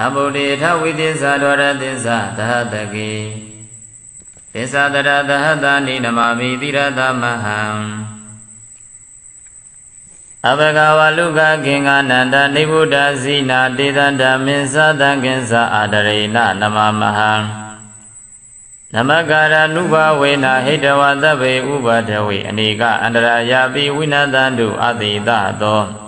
သမ္ဗုဒ္ဓေထဝိသစ္စာဒဝရသစ္စာသဟတကေသစ္စာတရသဟတနိနမမိတိရသမဟံအဘဂဝလုကခေင်္ဂနန္တနိဗ္ဗုဒ္ဓဇိနာတေတံဓမ္မင်္စသံကိဉ္စအာဒရေနနမမဟံနမကာရနုဘဝေနဟိတဝသဗ္ဗေဥပဒဝေအနေကအန္တရာယာပိဝိနတံတုအတိတသော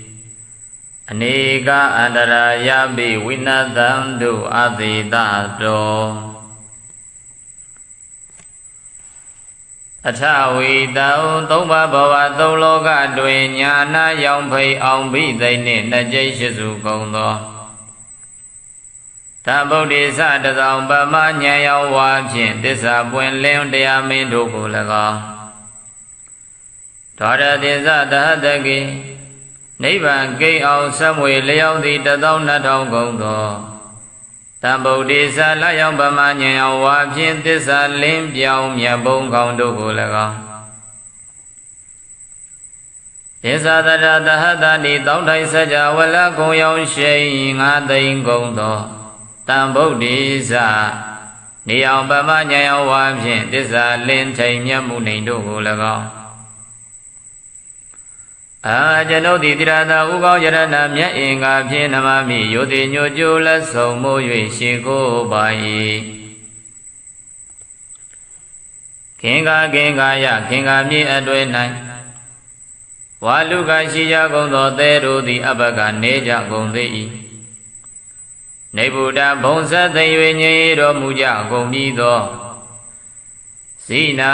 အနေကအန္တရာယပိဝိနတံတုအသေတတောအထဝီတံသုံးပါးဘဝသုံးလောကတွင်ညာနာရောင်ဖိအောင်ဘိသိမ့်နှင့်နှစ်ကျိတ်ရှိစုကုန်သောသဗ္ဗုဒ္ဓေသတသောပမဉာဏ်ရောက်ဝါဖြင့်သစ္စာပွင့်လင်းတရားမင်းတို့ကို၎င်းဒေါရတိသတဟတကိ နိဗ္ဗာန်ဂိတ်အောင်ဆက်မွေလျောင်းသည်တသောနှစ်ထောင်ကုန်သောတံဗုဒ္ဓေသလျောင်းပမဉာဏ်အောင်ဝါဖြင့်သစ္စာလင်းပြောင်းမြတ်ဘုံကောင်းတို့ကို၎င်းသစ္စာတရတဟတနိတောင်းထိုင်စကြဝလကုံရောင်ရှိန်ငါသိမ့်ကုန်သောတံဗုဒ္ဓေသနေအောင်ပမဉာဏ်အောင်ဝါဖြင့်သစ္စာလင်းထိန်မြတ်မှုနေတို့ကို၎င်း အာကျွန်ုပ်သည်တိရသာဥကောင်းယရဏမြတ်အင်္ဂါဖြင့်နမမိယောတိညိုကျိုးလက်ဆုံမိုး၍ရှေကိုပါ၏ခင်္ဂခင်္ဂယခင်္ဂမြေအတွဲ၌ဝါလူကရှိကြကုန်သောသဲတို့သည်အဘကနေကြကုန်သေး၏နေဗုဒ္ဓဘုံဆက်သိ၍ငြိတော်မူကြကုန်ပြီးသောဇိနာ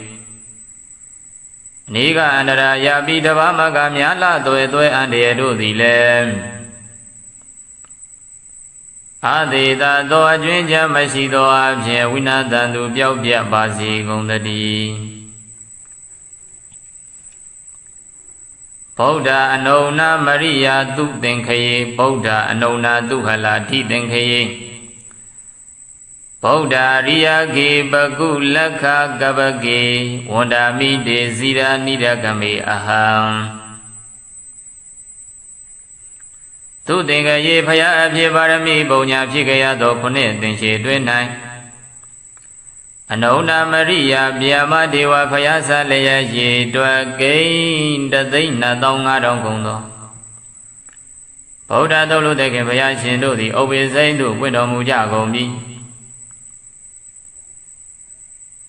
နေကအန္တရာယာပိတဘာမကမြာလသွဲသွဲအန္တရာတို့သည်လည်းအာသေတာသောအကျွင်းချမရှိသောအဖြစ်ဝိနာတန်သူပျောက်ပြတ်ပါစေကုန်တည်းဗုဒ္ဓအနုဏမရိယာသူသင်္ခယေဗုဒ္ဓအနုဏသူဟလာတိသင်္ခယေ ဗုဒ္ဓရိယကေပကုလက္ခကပကေဝန္ဒာမိတေဇိရာနိရကမေအဟံသူသင်္ကရေဖရာအဖြစ်ပါရမီပုံညာဖြစ်ကြရသောခုနှစ်သင်္ချေတွင်၌အနုဏမရိယဗျာမဒေဝဖရာဆလျက်ရေတွက်ကိန်းတသိန်း2500ကုန်သောဗုဒ္ဓသုတ်လို့တဲ့ခင်ဘုရားရှင်တို့သည်ဥပ္ပေစိမ့်တို့ပွင့်တော်မူကြကုန်ပြီ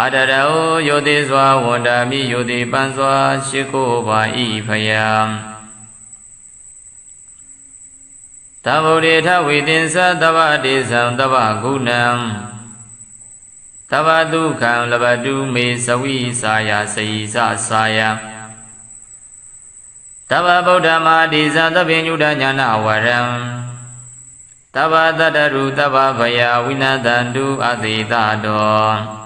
အာဒရဟောယောတိစွာဝန္တာမိယောတိပန်းစွာရှိခိုးပါဤဖယားတဗ္ဗုဒ္ဓေထဝေတင်္စသဗ္ဗတေဇံသဗ္ဗဂုဏံသဗ္ဗဒုက္ခံလဘတုမေသဝိစာယစေယစစာယတဗ္ဗဗုဒ္ဓမာတိဇံသဗ္ဗညုတညာနာဝရံတဗ္ဗတတ္တရုတဗ္ဗဗယဝိနတန္တုအတိတတော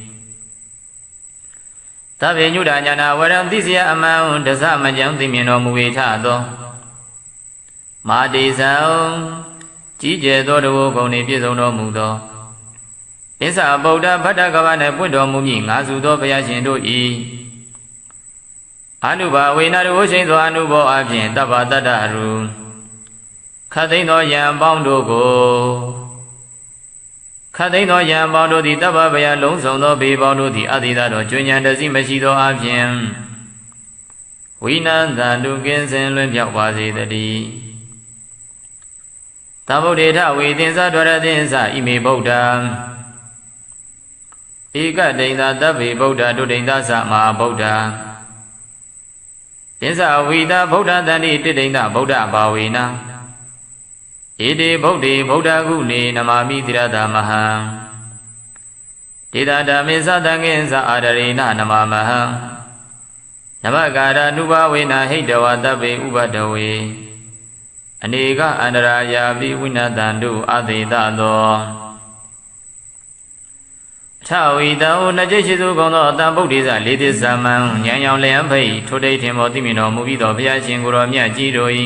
သဗ္ဗညုဒညာနာဝရံသိစယအမှန်တဇမကြံသိမြင်တော်မူ၏ထသောမာတိဇံကြီးကျယ်သောတဝုဂုံနှင့်ပြည့်စုံတော်မူသောအစ္ဆာဗုဒ္ဓဗတ္တကဗနှင့်ပွင့်တော်မူမည်ငါစုသောဘုရားရှင်တို့၏အနုဘာဝေနရဝရှိန်သောအနုဘောအဖြင့်တပ္ပတတ္တရူခတ်သိမ်းသောယံပေါင်းတို့ကို ခတ်သိမ်းသောယံပေါင်းတို့သည်တပ္ပဗယလုံးစုံသောဘေပေါင်းတို့သည်အတိသာတော်ကျွဉ္ဉံတစီမရှိသောအဖြင့်ဝိနန္တန္တုကင်းစင်လွင်ပြောက်ပါစေတည်းသဗ္ဗုဒ္ဓေထဝေသင်္သဒရသင်္သဣမေဗုဒ္ဓံဧကဒိန်သာတဗ္ဗေဗုဒ္ဓဒုဒိန်သာသမဟာဗုဒ္ဓသင်္သဝိတာဗုဒ္ဓတန်တိတိဒိန်သာဗုဒ္ဓဘာဝေနဣ တိဗုဒ္ဓေဗုဒ္ဓကုနေနမာမိတိရတာမဟံဒေတာဓမ္မေသတံငိသအာရရေနနမမဟံနမကာရနုဘဝေနဟိတဝတဗ္ဗေဥပဒဝေအနေကအန္တရာယာပိဝိနတံတုအသေတသောထဝီတံဟူနှစ်ကျိတ်ရှိစုကုန်သောအတံဗုဒ္ဓိစလေးသစ္စာမံဉာဏ်ရောင်လျံဖိတ်ထိုတိတ်ထင်မောသိမြင်တော်မူပြီးသောဘုရားရှင်ကိုယ်တော်မြတ်ကြီးတို့၏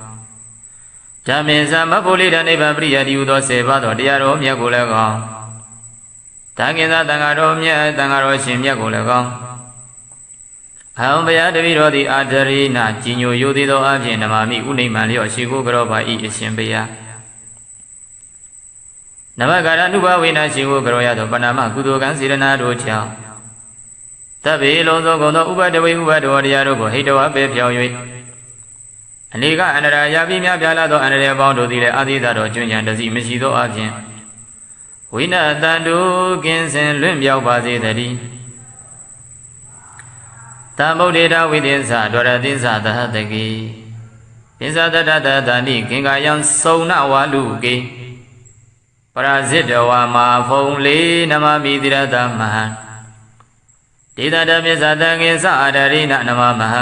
ဓမ္မင်သမဖို့လေးတာနိဗ္ဗာန်ပရိယတိဟုသောဆေပါသောတရားတော်မြတ်ကိုလည်းကောင်းတန်ခင်သာတန်ဃာတော်မြတ်တန်ဃာတော်ရှင်မြတ်ကိုလည်းကောင်းအဟံဘုရားတပည့်တော်သည်အာဒရိနာကြီးညိုယိုသေးသောအဖြစ်နမမိဥနိမံလျော့ရှိခိုးကြောပါဤအရှင်ဘုရားနမကာရနုဘဝေနရှိဟုကရောရသောပဏာမကုသိုလ်ကံစေရနာတို့ကြောင့်တဗ္ဗေလုံးစုံကုန်သောဥပဒဝေဥပဒဝတရားတို့ကိုဟိတဝပဲဖြောင်း၍ အနေကအန္တရာယာပိမြပြလာသောအန္တရာယ်ပေါင်းတို့သည်လည်းအာသီသတော်ကျွဉ္ဉံတစီမရှိသောအပြင်ဝိနတန်တုကင်းစင်လွင့်မြောက်ပါစေတည်းတံဗုဒ္ဓေတဝိသင်္သဒရသင်္သသဟတကိသင်္သတတတတဏိခင်္ကာယံစုံနဝါလူကေပရာဇိတဝါမာဖုံလေးနမမိတိရတမဟံဒေသတပိသတံငင်္စအာဒရိနနမမဟံ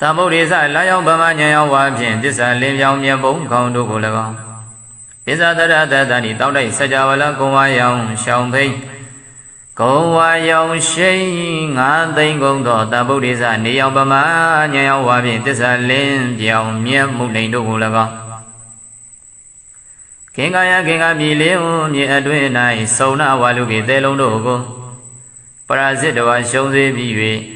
တမ္ဗုဒ္ဓေသလာယောင်ဗမဉာဏ်ရောဝါဖြင့်တစ္ဆာလင်းပြောင်းမြတ်ဘုံခေါင်းတို့ကို၎င်းပိဇာတရတတဏိတောက်တိုက်စကြဝဠာကုံဝါယောင်ရှောင်းဖိတ်ကုံဝါယောင်ရှိန်ငါသိမ့်ကုန်သောတမ္ဗုဒ္ဓေသနေယောင်ဗမဉာဏ်ရောဝါဖြင့်တစ္ဆာလင်းပြောင်းမြတ်မှုလိန်တို့ကို၎င်းခင်ကာယခင်ကာမြေလေးဟုမြေအတွင်း၌စုံနာဝါလူကေတဲလုံးတို့ကိုပရာဇိတဝါရှုံးစေပြီး၍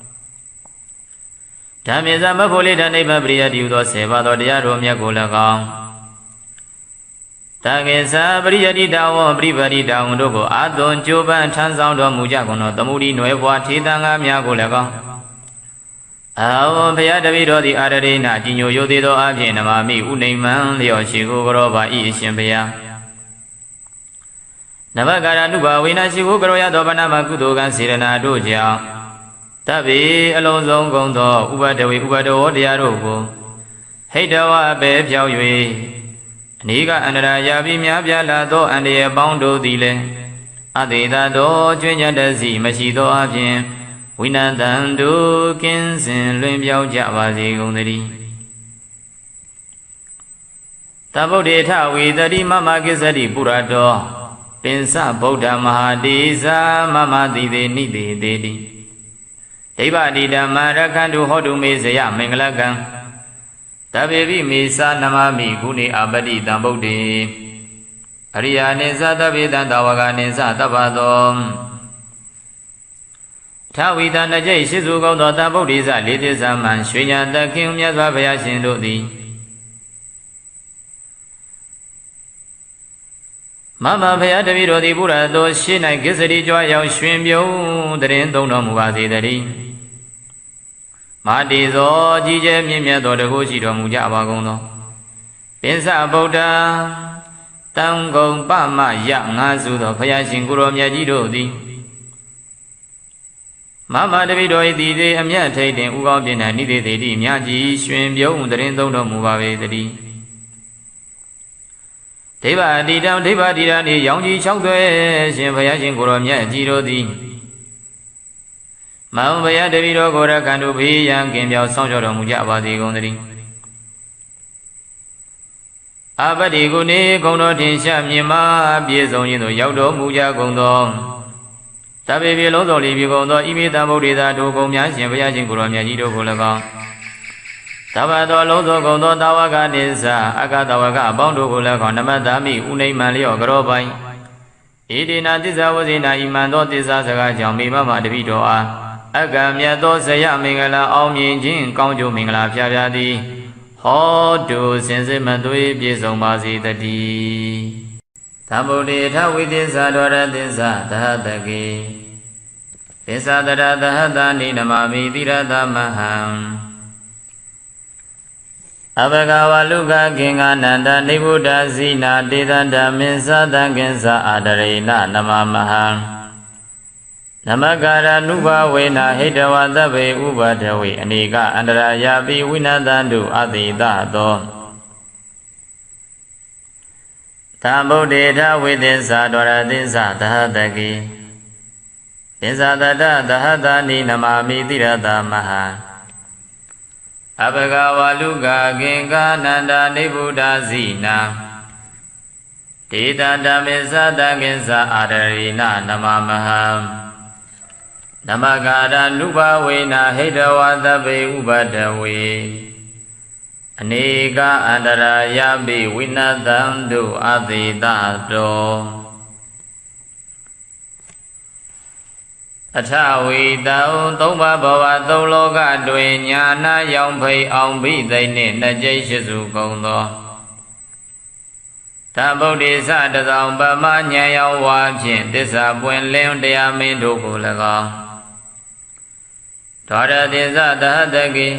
ဓမ္မေသမဖို့လေတံနိဗ္ဗာန်ပရိယတိဟုသောဆေပါတော်တရားတော်မြတ်ကိုလည်းကောင်းတကေသာပရိယတိတဝပရိပတိတဝတို့ကိုအာသွန်ကြိုးပမ်းထမ်းဆောင်တော်မူကြကုန်သောသမုဒိနွယ်ဘွားထေတံငါများကိုလည်းကောင်းအာဝဘုရားတပည့်တော်သည်အာရရိနာကြီးညိုရိုသေးသောအဖြစ်နမမိဥနေမံလျော်ရှိကိုကြောပါဤအရှင်ဘုရားနဘကာရနုဘဝိနာရှိကိုကြောရသောဗနာမကုသိုလ်ကံစေရနာတို့ကြောင့် တဗ္ဗေအလုံးစုံကုန်သောဥပဒဝေဥပဒဝတရားတို့ကိုဟိတဝအပေဖြောက်၍အနိကအန္တရာယာပြီးများပြားလာသောအန္တရာယ်ပေါင်းတို့သည်လည်းအတေသာသောကျွင်းညတစီမရှိသောအပြင်ဝိနတံတုကင်းစင်လွင်ပြောင်းကြပါစေကုန်သတည်းတဗုဒ္ဓေထဝေတတိမမကိစ္စတိပုရတောပင်စဗုဒ္ဓမဟာတိဇာမမတိသေးနိတိသေးတိ ဒိဗ္ဗတိဓမ္မရခန္တုဟောတုမေဇယမင်္ဂလကံတဗေပိမေသာနမမိဂုဏေအပတိတံဗုဒ္ဓေအရိယာနိသသဗ္ဗေတံတဝကနိသတပ္ပသောထဝီတနကြိတ်ရှိစုကောင်းသောတဗုဒ္ဓိစလေးသစ္စာမှရွှေညာတခင်မြတ်စွာဘုရားရှင်တို့သည်မမဘုရားတပည့်တော်သည်ဘုရားတော်ရှေ့၌ကိစ္စရိကြွားရောက်ရွှင်ပြုံးတရင်သုံးတော်မူပါစေတည်း မာတိဇောကြီးကျယ်မြင့်မြတ်သောတကုရှိတော်မူကြပါကုန်သောပင်စဗုဒ္ဓတံဂုံပမယငါစုသောဘုရားရှင်ကိုရောမြတ်ကြီးတို့သည်မမတပိတော်ဤတည်သေးအမြတ်ထိတ်တင်ဥကောင်းပြင်၌နိသေးသေးတိမြကြီးရွှင်ပြုံးတရင်သုံးတော်မူပါပေတည်းဒိဗ္ဗအတိတံဒိဗ္ဗတိရနေရောင်ကြီး၆သွဲရှင်ဘုရားရှင်ကိုရောမြတ်ကြီးတို့သည် မောင်ဘုရားတပိတော်ကိုရကံတို့ဘေးရန်ကင်ပြောင်းဆောင်ကြောတော်မူကြပါစေကုန်သတည်းအပတိကုနေဂုံတော်ထင်ရှားမြင်မာပြည့်စုံခြင်းသို့ရောက်တော်မူကြကုန်သောတပေပြေလုံးစုံလီပြေကုန်သောဣမိတံဗုဒ္ဓေသာတို့ကုံများရှင်ဘုရားရှင်ကိုရောမြတ်ကြီးတို့ကို၎င်းတဘတော်လုံးစုံကုန်သောတာဝကနိစ္စအကတဝကအပေါင်းတို့ကို၎င်းနမတ္တမိဥနိမံလျော့ကြောပိုင်ဣတိနာသစ္စာဝဇိနာဣမံသောသစ္စာစကားကြောင့်မိမမတပိတော်အား အကံမြတ်သောဇယမင်္ဂလာအောင်မြင်ခြင်းကောင်းကျိုးမင်္ဂလာဖျားဖျားသည်ဟောတုစင်စစ်မသွေးပြည့်စုံပါစေတည်းသမ္ဗုဒ္ဓေထဝိသစ္စာတော်ရသစ္စာသဟတကေသစ္စာတရသဟတနိနမမိတိရသမဟံအဘဂဝလုကကင်္ဂနန္တနိဗ္ဗုဒ္ဓဇိနာတေတံဓမ္မင်္သတံကင်္စအာဒရေနနမမဟံ နမကာရနုဘဝေနာဟိတဝသဗ္ဗေဥပဒဝေအနေကအန္တရာယာပိဝိနတံတုအတိတသောသံဗုဒ္ဓေထဝိသစ္စာတော်ရသစ္စာသဟတကေသစ္စာတတသဟတာနိနမမိတိရတမဟာအဘဂဝါလူကကင်္ကာနန္ဒာနိဗ္ဗုဒ္ဓဇိနာဒေတာဓမ္မေသတကိသအာရရိနနမမဟံ နမကာရနုဘဝေနဟိတဝသဗ္ဗေဥပဒဝေအနေကအန္တရာယပိဝိနတံတုအသေတတောအထဝီတံသုံးပါးဘဝသုံးလောကတွင်ညာနာရောင်ဖိအောင်ဘိသိမ့်နှင့်နှစ်ကျိတ်ရှိစုကုန်သောသဗ္ဗုဒ္ဓိသတသောပမဉာဏ်ရောဝါဖြင့်သစ္စာပွင့်လင်းတရားမင်းတို့ကို၎င်း ဒေါရတိသသဟတကိ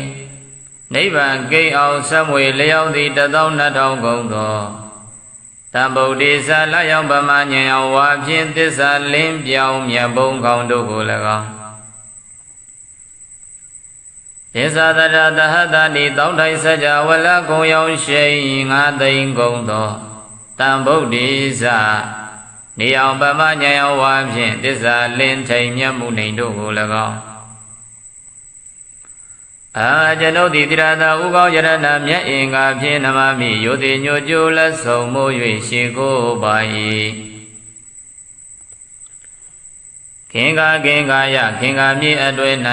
နိဗ္ဗာန်ဂိတ်အောင်ဆက်မွေလျောက်သည်တသောနှစ်ထောင်ကုန်သောတံဗုဒ္ဓိသလျောင်ပမဉာဏ်ရောဝါဖြင့်သစ္စာလင်းပြောင်းမြတ်ဘုံကောင်းတို့ကို၎င်းဒေသတရတဟတနိတောင်းထိုင်စကြဝလကုံရောင်ရှိန်ငါသိင်ကုန်သောတံဗုဒ္ဓိသနေအောင်ပမဉာဏ်ရောဝါဖြင့်သစ္စာလင်းထိန်မြတ်မှုနေတို့ကို၎င်း အာကျွန်ုပ်သည်တိရသာဥကောင်းယရဏမြတ်အင်္ဂါဖြင့်နမမိယောတိညိုကျိုးလက်ဆုံမိုး၍ရှေကိုပါ၏ခင်္ကာခင်္ကာယခင်္ကာမြေအတွေ့၌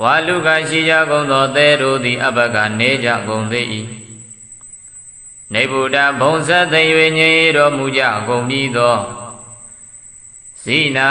ဝါလူကရှိကြကုန်သောသဲတို့သည်အဘကနေကြကုန်သေး၏နေဗုဒ္ဓဘုံဆက်သိ၍ငြိတော်မူကြကုန်ပြီးသောဇိနာ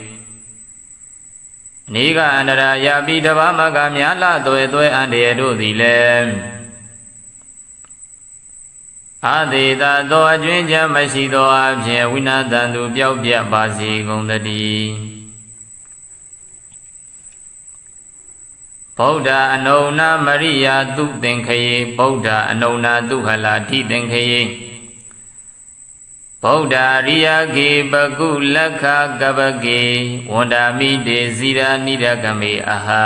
နေကအန္တရာယာပိတဘာမကမြာလသွဲသွဲအန္တရာတို့သည်လည်းအာသေတာသောအကျွင်းချမရှိသောအဖြစ်ဝိနာတန်သူပျောက်ပြတ်ပါစေကုန်တည်းဗုဒ္ဓအနုဏမရိယာသူသင်္ခယေဗုဒ္ဓအနုဏသူဟလာတိသင်္ခယေ ဗုဒ္ဓရိယကေပကုလက္ခကပကေဝန္ဒာမိတေဇီရာနိရကမေအဟံ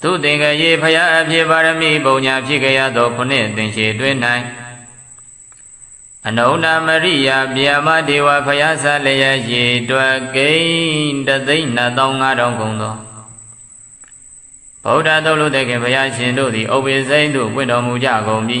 သူသင်္ကရေဖရာအဖြစ်ပါရမီပုံညာဖြစ်ကြရသောခုနှစ်သင်္ချေတွင်၌အနုဏမရိယဗျာမဒေဝဖရာဆလျက်ရေတွက်ကိန်းတသိန်း2500ကုန်သောဗုဒ္ဓသုတ်လို့တဲ့ခင်ဘုရားရှင်တို့သည်ဥပ္ပေစိမ့်တို့ပွင့်တော်မူကြကုန်ပြီ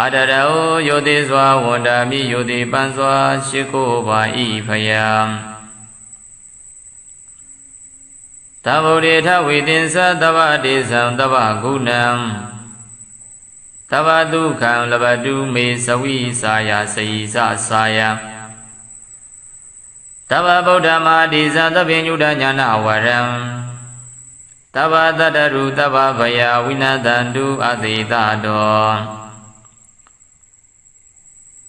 အာဒရောယောတိစွာဝန္တာမိယောတိပန်းစွာရှိခိုးပါဤဖယံသဗ္ဗုဒ္ဓေထဝေတင်္စသဗ္ဗတေဇံသဗ္ဗဂုဏံသဗ္ဗဒုက္ခံလဘတုမေသဝိစာယစေယသစာယတဗ္ဗဗုဒ္ဓမာတိဇံသဗ္ဗညုတညာနာဝရံတဗ္ဗတတ္တရုတဗ္ဗဗယဝိနတန္တုအသေတတော်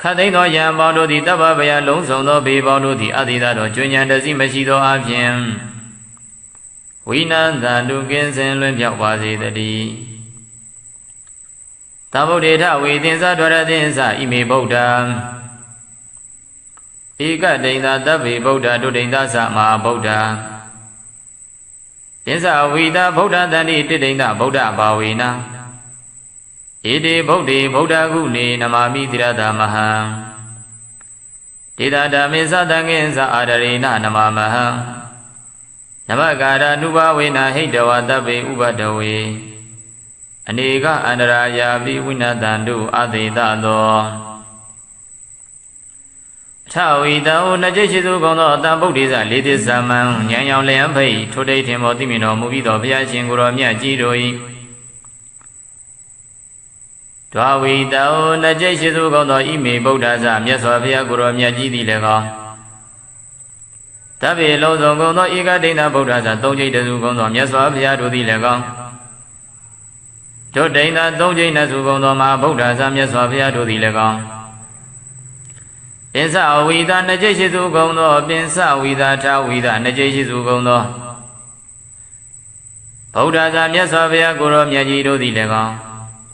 ခတ်သိမ်းသောယံပေါင်းတို့သည်တပ္ပဗယလုံးစုံသောဘေပေါင်းတို့သည်အတိသာတော်ကျွဉ္ဉံတစီမရှိသောအဖြင့်ဝိနန္တတုကင်းစင်လွင်ပြောက်ပါစေတည်းသဗ္ဗုဒ္ဓေထဝေသင်္သဒရသင်္သဣမေဗုဒ္ဓံဧကဒိန်သာတဗ္ဗေဗုဒ္ဓဒုဒိန်သာသမဟာဗုဒ္ဓသင်္သဝိတာဗုဒ္ဓတန်တိတိဒိန်သာဗုဒ္ဓဘာဝေနာ ဣတိဗုဒ္ဓေဗုဒ္ဓကုနေနမာမိတိရတာမဟံဒေတာဓမ္မေသတံငင်္စအာရရေနနမမဟံနမကာရနုဘဝေနဟိတဝတဗ္ဗေဥပဒဝေအနေကအန္တရာယာပိဝိနတံတုအသေတသောအထဝီတံဟူနှစ်ကျိတ်ရှိသူကုန်သောအတံဗုဒ္ဓိသလေးသစ္စာမံဉာဏ်ရောင်လျံဖိတ်ထိုတိတ်ထင်မောသိမြင်တော်မူပြီးသောဘုရားရှင်ကိုယ်တော်မြတ်ကြီးတို့၏ ဒွာဝီတံဟူနှစ်ကျိတ်ရှိသူကုန်သောဣမေဗုဒ္ဓဇမြတ်စွာဘုရားကိုယ်တော်မြတ်ကြီးသည်လည်းကောတဗ္ဗေလုံးစုံကုန်သောဧကဒိဋ္ဌဗုဒ္ဓဇသုံးကျိတ်တစုကုန်သောမြတ်စွာဘုရားတို့သည်လည်းကောတို့ဒိဋ္ဌသုံးကျိတ်နှစုကုန်သောမဟာဗုဒ္ဓဇမြတ်စွာဘုရားတို့သည်လည်းကောပင်စဝိသာနှစ်ကျိတ်ရှိစုကုန်သောပင်စဝိသာထဝိသာနှစ်ကျိတ်ရှိစုကုန်သောဗုဒ္ဓဇာမြတ်စွာဘုရားကိုရောမြတ်ကြီးတို့သည်လည်းကောင်း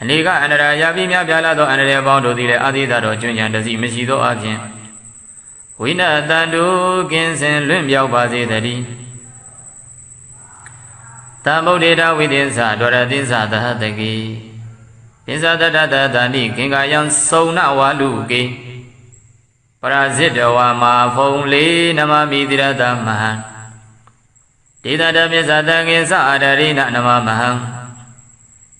အနေကအန္တရာယာပိမြပြလာသောအန္တရာယ်ပေါင်းတို့သည်လည်းအာသီသတော်ကျွဉ္ဉံတစီမရှိသောအပြင်ဝိနတန်တုကင်းစင်လွင့်ပြောက်ပါစေတည်းတံဗုဒ္ဓေတဝိသင်္သဒရသင်္သသဟတကိသင်္သတတတတဏိခင်္ကာယံစုံနဝါလူကေပရာဇိတဝါမာဖုံလေးနမမိတိရတမဟံဒေသတပိသတံငင်္စအာဒရိနနမမဟံ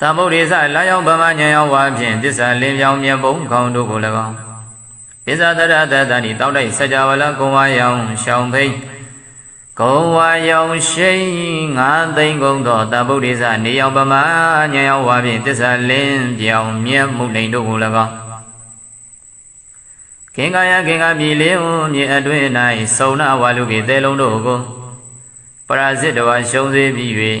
တမ္ဗုဒ္ဓေသလာယောင်ဗမညံယောင်ဝါဖြင့်သစ္စာလင်းပြောင်းမြတ်ဘုံခေါင်းတို့ကို၎င်းပိဇာတရတတဏိတောက်တိုက်စကြဝဠာကုံဝါယောင်ရှောင်းဖိတ်ကုံဝါယောင်ရှိန်ငါသိမ့်ကုန်သောတမ္ဗုဒ္ဓေသနေယောင်ဗမညံယောင်ဝါဖြင့်သစ္စာလင်းပြောင်းမြတ်မှုလိန်တို့ကို၎င်းခင်ကာယခင်ကာမြေလေးဟုမြေအတွင်း၌စုံနာဝါလူကေတဲလုံးတို့ကိုပရာဇစ်တဝါရှုံးစေပြီး၍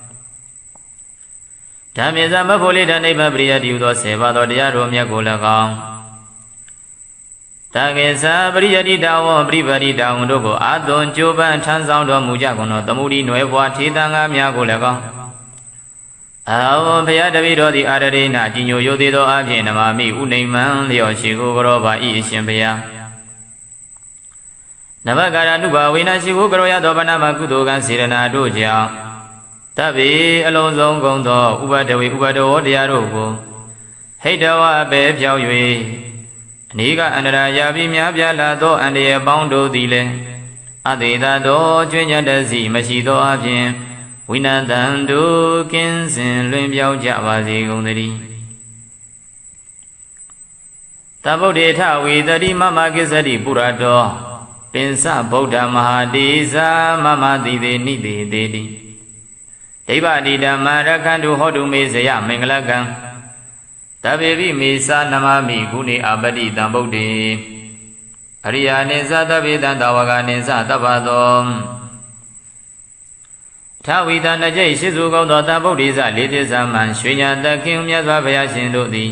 ဓမ္မေသမဘုလိတံနိဗ္ဗာန်ပရိယတိဟုသောဆေပါတော်တရားတော်မြတ်ကိုလည်းကောင်းတကေသာပရိယတိတဝံပရိပတိတဝံတို့ကိုအာသွန်ကြိုးပမ်းထမ်းဆောင်တော်မူကြကုန်သောသမုဒိနွယ်ဘွားထေတံငါများကိုလည်းကောင်းအာဝဘုရားတပည့်တော်သည်အာရရိနာကြီးညိုရိုသေးသောအဖြစ်နမမိဥနေမံလျော်ရှိကိုကြောပါဤအရှင်ဘုရားနဘကာရနုဘဝေနရှိကိုကြောရသောဗနာမကုသိုလ်ကံစေရနာတို့ကြောင့် တဗ္ဗေအလုံးစုံကုန်သောဥပဒဝေဥပဒဝတရားတို့ကိုဟိတဝအပေဖြောက်၍အနိကအန္တရာယာပြီးများပြားလာသောအန္တရာယ်ပေါင်းတို့သည်လည်းအတေသာသောကျွညတ်တစီမရှိသောအပြင်ဝိနတံတို့ကင်းစင်လွင်ပြောင်းကြပါစေကုန်သတည်းတဗုဒ္ဓေထဝေတတိမမကိစ္စတိပုရတောပင်စဗုဒ္ဓမဟာတိဇာမမတိသေးနိတိသေးတိ ဒိဗ္ဗတိဓမ္မရခန္တုဟောတုမေဇယမင်္ဂလကံတဗေပိမေသာနမမိဂုဏေအပတိတံဗုဒ္ဓေအရိယာနိသသဗ္ဗေတံတဝကနိသတပ္ပသောထဝီတနကြိတ်ရှိစုကောင်းသောတဗုဒ္ဓိဇလေးသစ္စာမှန်ရွှေညာတခင်မြတ်စွာဘုရားရှင်တို့သည်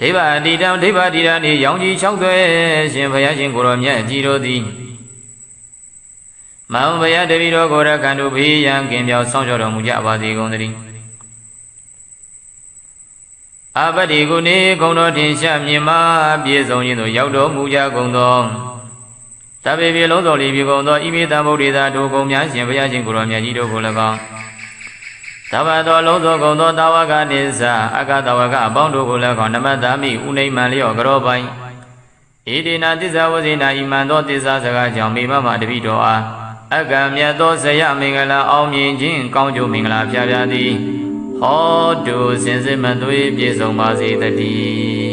ဒိဗ္ဗအတိတံဒိဗ္ဗတိရနေရောင်ကြီး၆သွဲရှင်ဘုရားရှင်ကိုရောမြတ်ကြီးတို့သည်မောင်ဘုရားတပည့်တော်ကိုရကံတို့ဘေးရန်ကင်ပြောင်းဆောင်ကြောတော်မူကြပါစေကုန်သတည်းအပတိကုနေဂုံတော်ထင်ရှားမြင်မာပြည့်စုံခြင်းသို့ရောက်တော်မူကြကုန်သောတပေပြေလုံးစုံလီပြေကုန်သောဣမိတံဗုဒ္ဓေသာတို့ကုံများရှင်ဘုရားရှင်ကိုရောမြတ်ကြီးတို့ကို၎င်း သဗ္ဗသောလုံးစုံကုန်သောတာဝကနိစ္စအကတဝကအပေါင်းတို့ကို၎င်းနမတ္တမိဥနိမံလျော့ကြောပိုင်ဣတိနာသစ္စာဝဇိနာဣမံသောသစ္စာစကားကြောင့်မိမမတပိတော်အားအကံမြတ်သောဇယမင်္ဂလာအောင်မြင်ခြင်းကောင်းကျိုးမင်္ဂလာဖျားဖျားသည်ဟောတုစင်စစ်မသွေးပြည့်စုံပါစေတည်း